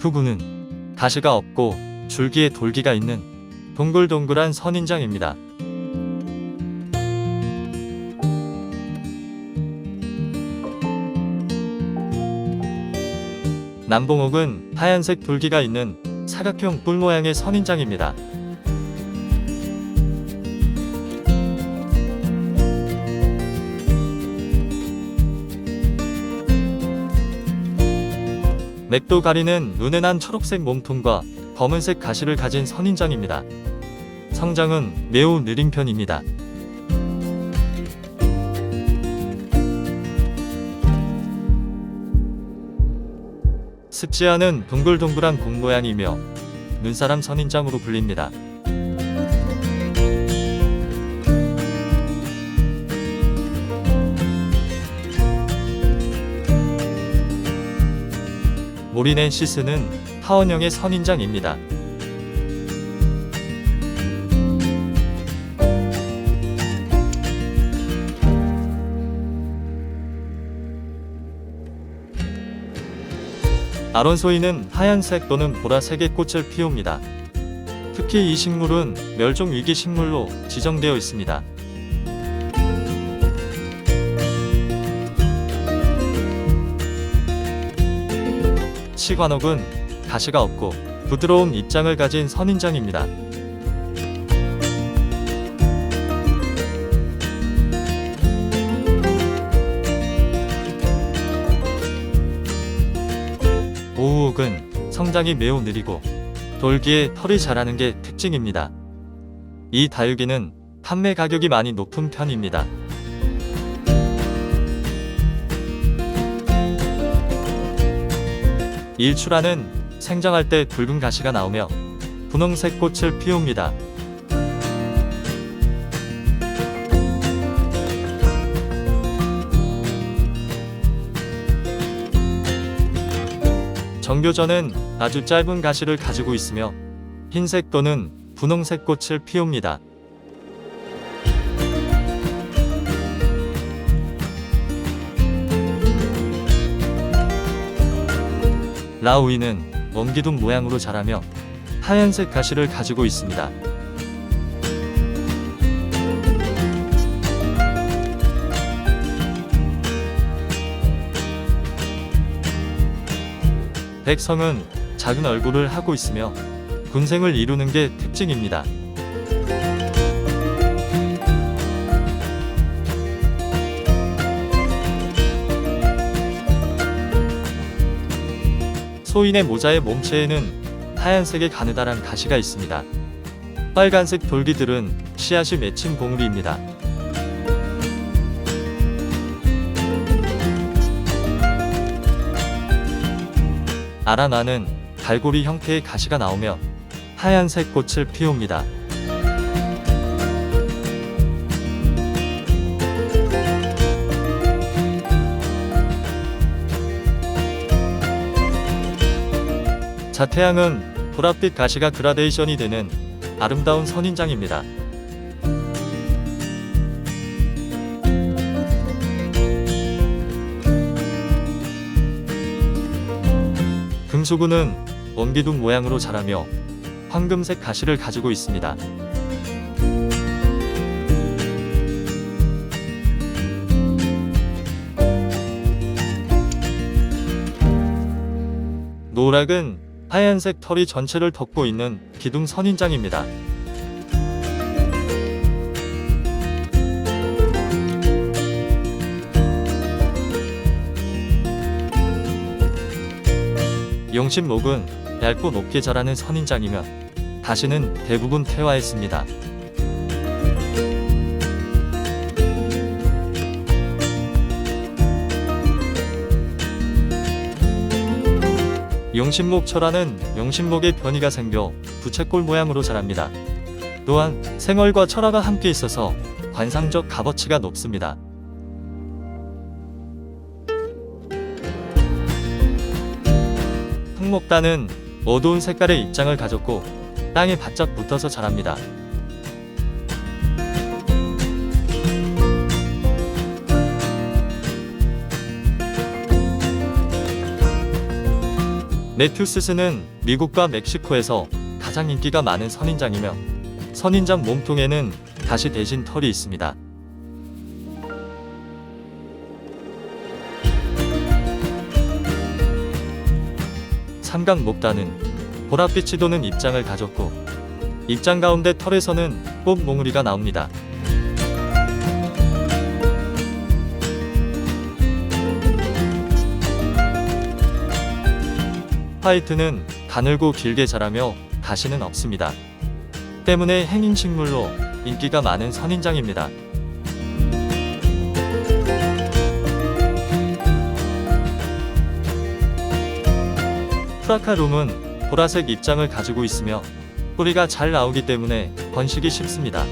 후구는 가시가 없고 줄기에 돌기가 있는 동글동글한 선인장입니다. 남봉옥은 하얀색 돌기가 있는 사각형 뿔 모양의 선인장입니다. 맥도 가리는 은은한 초록색 몸통과 검은색 가시를 가진 선인장입니다. 성장은 매우 느린 편입니다. 습지 않은 동글동글한 공 모양이며 눈사람 선인장으로 불립니다. 모리넨시스는 타원형의 선인장입니다. 아론소이는 하얀색 또는 보라색의 꽃을 피웁니다. 특히 이 식물은 멸종 위기 식물로 지정되어 있습니다. 치관옥은 가시가 없고 부드러운 입장을 가진 선인장입니다. 오우옥은 성장이 매우 느리고 돌기에 털이 자라는 게 특징입니다. 이 다육이는 판매 가격이 많이 높은 편입니다. 일출하는 생장할 때 붉은 가시가 나오며 분홍색 꽃을 피웁니다. 정교전은 아주 짧은 가시를 가지고 있으며 흰색 또는 분홍색 꽃을 피웁니다. 라우이는 원기둥 모양으로 자라며 하얀색 가시를 가지고 있습니다. 백성은 작은 얼굴을 하고 있으며 군생을 이루는 게 특징입니다. 소인의 모자의 몸체에는 하얀색의 가느다란 가시가 있습니다. 빨간색 돌기들은 씨앗이 맺힌 봉우리입니다. 아라나는 갈고리 형태의 가시가 나오며 하얀색 꽃을 피웁니다. 자태양은 보랏빛 가시가 그라데이션이 되는 아름다운 선인장입니다. 금수구는 원기둥 모양으로 자라며 황금색 가시를 가지고 있습니다. 노락은 하얀색 털이 전체를 덮고 있는 기둥 선인장입니다. 용신목은 얇고 높게 자라는 선인장이며 가시는 대부분 퇴화했습니다. 용신목 철화는 용신목의 변이가 생겨 부채꼴 모양으로 자랍니다. 또한 생얼과 철화가 함께 있어서 관상적 값어치가 높습니다. 흑목단은 어두운 색깔의 입장을 가졌고 땅에 바짝 붙어서 자랍니다. 네투스스는 미국과 멕시코에서 가장 인기가 많은 선인장이며 선인장 몸통에는 가시 대신 털이 있습니다. 삼각 목단은 보랏빛이 도는 입장을 가졌고 입장 가운데 털에서는 꽃 몽우리가 나옵니다. 화이트는 가늘고 길게 자라며 가시는 없습니다. 때문에 행인식물로 인기가 많은 선인장입니다. 프라카룸은 보라색 입장을 가지고 있으며 뿌리가 잘 나오기 때문에 번식이 쉽습니다.